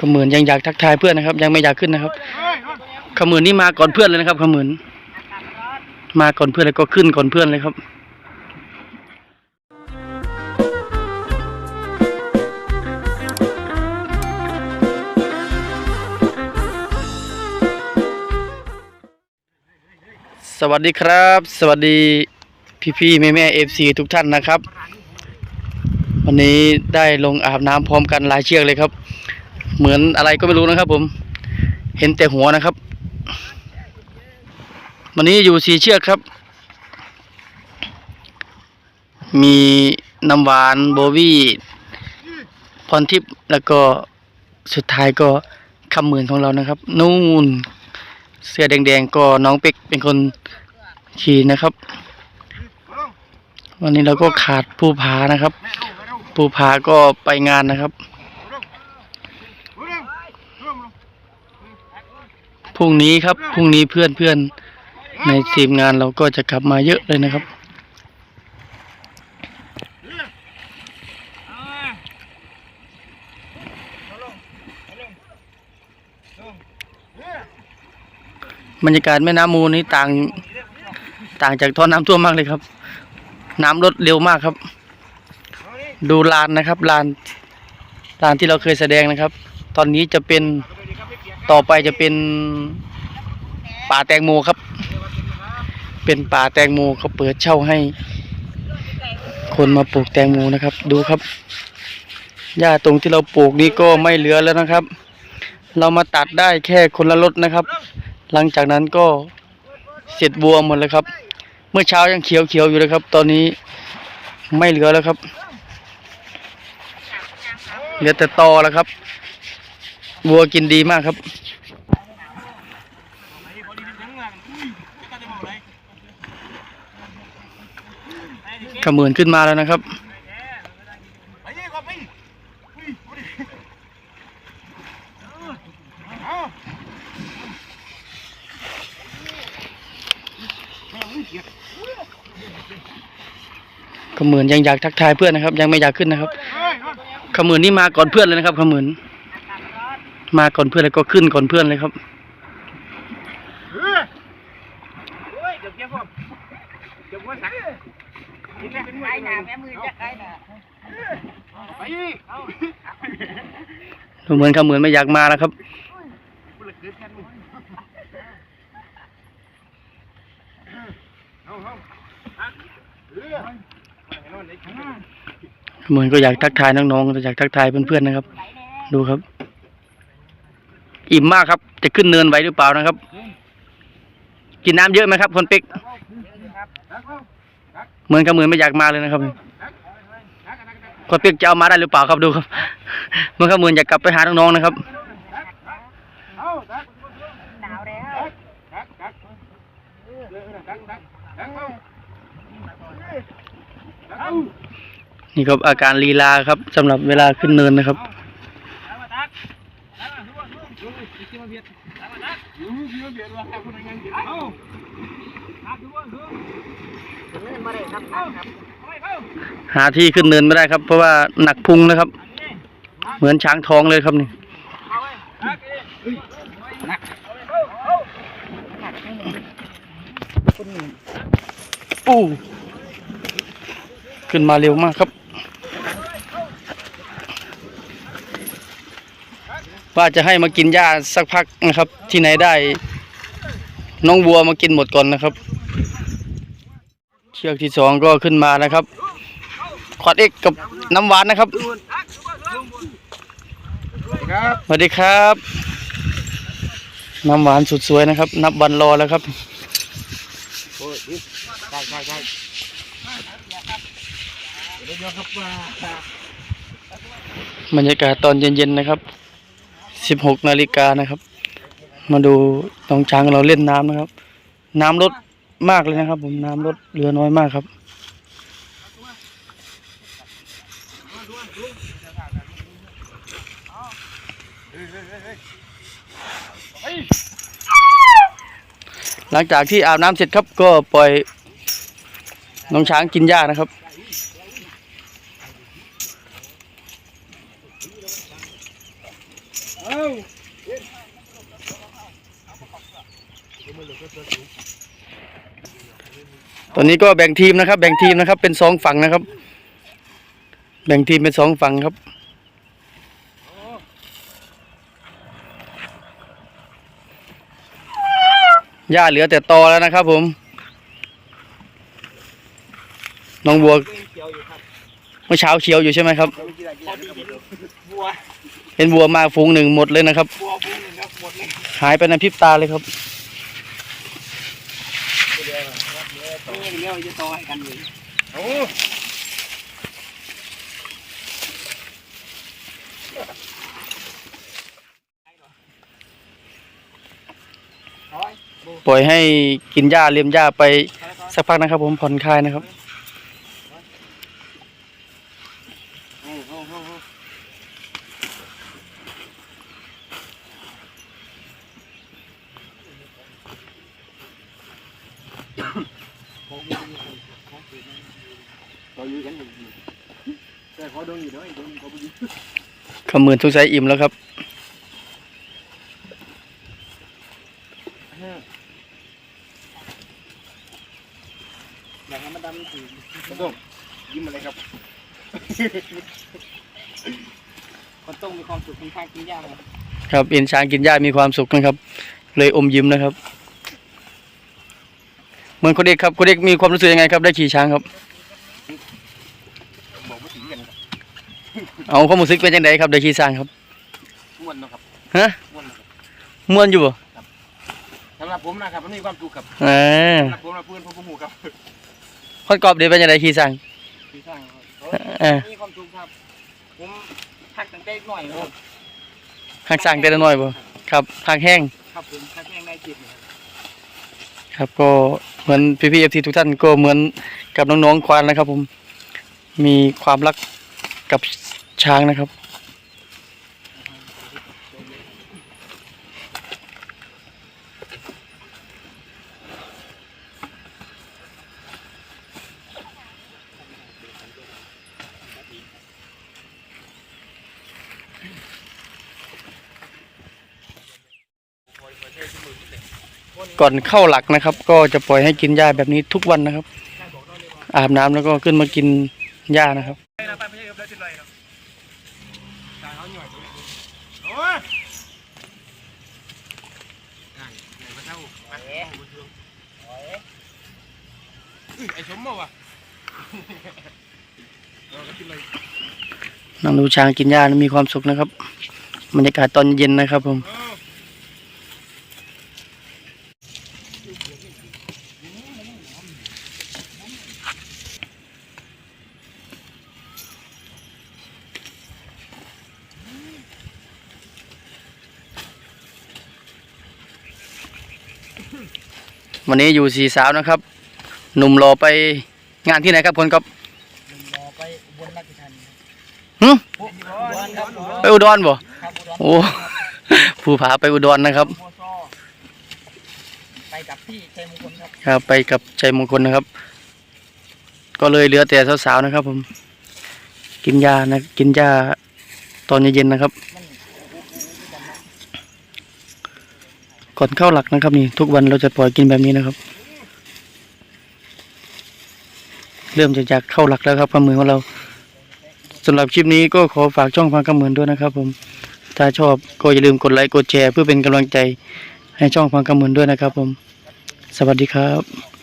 ขมือนยังอยากทักทายเพื่อนนะครับ ยังไม่อยากขึ้นนะครับขมือนนี่มาก่อนเพื่อนเลยนะครับขมือนมาก่อนเพื่อนแล้วก็ขึ้นก่อนเพื่อนเลยครับสวัสดีครับ สวัสดีพี่พี่แม่แม่เอฟซีทุกท่านนะครับ วันนี้ได้ลงอาบน้ำพร้อมกันหลายเชือกเลยครับ เหมือนอะไรก็ไม่รู้นะครับ ผม เห็นแต่หัวนะครับ วันนี้อยู่สี่เชือกครับ มีน้ำหวานโบวี่พรทิพย์แล้วก็สุดท้ายก็คำหมื่นของเรานะครับ นู่น เสื้อแดงๆก็น้องเป็กเป็นคนขี่นะครับ วันนี้เราก็ขาดผู้พานะครับ ผู้พาก็ไปงานนะครับ พรุ่งนี้ครับพรุ่งนี้เพื่อนเพื่อนในทีมงานเราก็จะกลับมาเยอะเลยนะครับ บรรยากาศแม่น้ำมูลนี้ต่างต่างจากท่อน้ำท่วมมากเลยครับ น้ำลดเร็วมากครับ ดูลานนะครับลานลานที่เราเคยแสดงนะครับ ตอนนี้จะเป็น ต่อไปจะเป็นป่าแตงโมครับ เป็นป่าแตงโมเขาเปิดเช่าให้ คนมาปลูกแตงโมนะครับ ดูครับหญ้าตรงที่เราปลูกนี้ก็ไม่เหลือแล้วนะครับ เรามาตัดได้แค่คนละรถนะครับ หลังจากนั้นก็เสร็จบัวหมดแล้วครับ เมื่อเช้ายังเขียวเขียวๆอยู่เลยครับ ตอนนี้ไม่เหลือแล้วครับ เหลือแต่ตอแล้วครับ วัวกินดีมากครับ ขมือนขึ้นมาแล้วนะครับ ขมือนยังอยากทักทายเพื่อนนะครับ ยังไม่อยากขึ้นนะครับ ขมือนนี่มาก่อนเพื่อนเลยนะครับ ขมือน มาก่อนเพื่อนแล้วก็ขึ้นก่อนเพื่อนเลยครับไอ้หนาแม่มือจะไอ้หนาดูเหมือนขมือนไม่อยากมาแล้วครับเหมือนก็อยากทักทายน้องๆอยากทักทายเพื่อนๆนะครับ ดูครับ อิ่มมากครับ จะขึ้นเนินไหวหรือเปล่านะครับ กินน้ำเยอะไหมครับคนเป็กเหมือนกับเหมือนไม่อยากมาเลยนะครับคนเป็กจะเอามาได้หรือเปล่าครับดูครับเหมือนกับเหมือนอยากกลับไปหาน้องๆนะครับหนาวแล้วนี่ครับอาการลีลาครับสำหรับเวลาขึ้นเนินนะครับ ไม่ได้ครับครับ หาที่ขึ้นเนินไม่ได้ครับ เพราะว่าหนักพุงนะครับ เหมือนช้างทองเลยครับนี่อู้ขึ้นมาเร็วมากครับ ว่าจะให้มากินหญ้าสักพักนะครับ ที่ไหนได้ น้องวัวมากินหมดก่อนนะครับ เชือกที่สองก็ขึ้นมานะครับขอดเอกกับน้ำหวานนะครับสวัสดีครับ น้ำหวานสุดสวยนะครับ นับวันรอแล้วครับบรรยากาศตอนเย็นๆนะครับ 16นาฬิกานะครับ มาดูน้องช้างเราเล่นน้ำนะครับ น้ำลดมากเลยนะครับ ผมน้ำลดเหลือน้อยมากครับหลังจากที่อาบน้ำเสร็จครับก็ปล่อยน้องช้างกินหญ้านะครับ ตอนนี้ก็แบ่งทีมนะครับ แบ่งทีมนะครับ เป็นสองฝั่งนะครับ แบ่งทีมเป็นสองฝั่งครับหญ้าเหลือแต่ตอแล้วนะครับ ผมน้องบัวเมื่อเช้าเขียวอยู่ใช่ไหมครับ เห็นบัวมาฝูงหนึ่งหมดเลยนะครับ หายไปในพริบตาเลยครับ นี่เลี้ยวจะโตให้กันอยู่โอ้ปล่อยให้กินหญ้าเลียมหญ้าไปสักพักนะครับ ผมผ่อนคลายนะครับ ขมือนทุกสายอิ่มแล้วครับอยากให้มันดำสีมันต้องยิ้มอะไรครับคนต้องมีความสุขคุณค่ากินยากเลยครับเอ็นช้างกินหญ้ามีความสุขนะครับ เลยอมยิ้มนะครับ มือนคนเด็กครับคนเด็กมีความรู้สึกยังไงครับ ได้ขี่ช้างครับบอกว่าถึงกันครับเอาความรู้สึกเป็นยังไงครับได้ขี่ช้างครับม้วนนะครับฮะม้วนนะครับม่วนอยู่บ่สำหรับผมนะครับมันมีความสุขครับเออสำหรับผมนะเพื่อนผมหูครับคนกอบเดี๋ยวเป็นยังไงขี่ช้าง พี่ช่างครับเออ มีความสุขครับผมทักตั้งแต่หน่อยครับหักช้างแต่ละน้อยบ่ครับหักแห้งครับผมทักแย่งในจิตนะ ครับก็เหมือนพี่พีเอฟทีทุกท่านก็เหมือนกับน้องๆควานนะครับ ผมมีความรักกับช้างนะครับ ก่อนเข้าหลักนะครับ ก็จะปล่อยให้กินหญ้าแบบนี้ทุกวันนะครับ อาบน้ำแล้วก็ขึ้นมากินหญ้านะครับไปนะไปไม่ใช่เอฟแล้วจิตไรครับทางเขาหน่อยโอ้ยไหนมาเท่าไปไอ้สมบ่วะเราก็กินเลยนั่งดูช้างกินหญ้านะมีความสุขนะครับ บรรยากาศตอนเย็นนะครับผม เออ วันนี้อยู่สีสาวนะครับ หนุ่มรอไปงานที่ไหนครับพลครับรอไปบนราชธานีหึอุดรครับไปอุดรบ่ครับอุดรโอ้ผู้ผาไปอุดรนะครับโมซอไป กับพี่ชัยมงคลครับครับ ไปกับชัยมงคลนะครับ ก็เลยเหลือแต่สาวๆนะครับ ผม กินยานะกินยาตอนเย็นๆนะครับ ก่อนเข้าหลักนะครับ นี่ทุกวันเราจะปล่อยกินแบบนี้นะครับ เริ่มจะอยากเข้าหลักแล้วครับความือของเราสำหรับคลิปนี้ก็ขอฝากช่องพังกำเหมือนด้วยนะครับ ผม ถ้าชอบก็อย่าลืมกดไลค์กดแชร์เพื่อเป็นกำลังใจ ให้ช่องฟังกำมือนด้วยนะครับผม สวัสดีครับ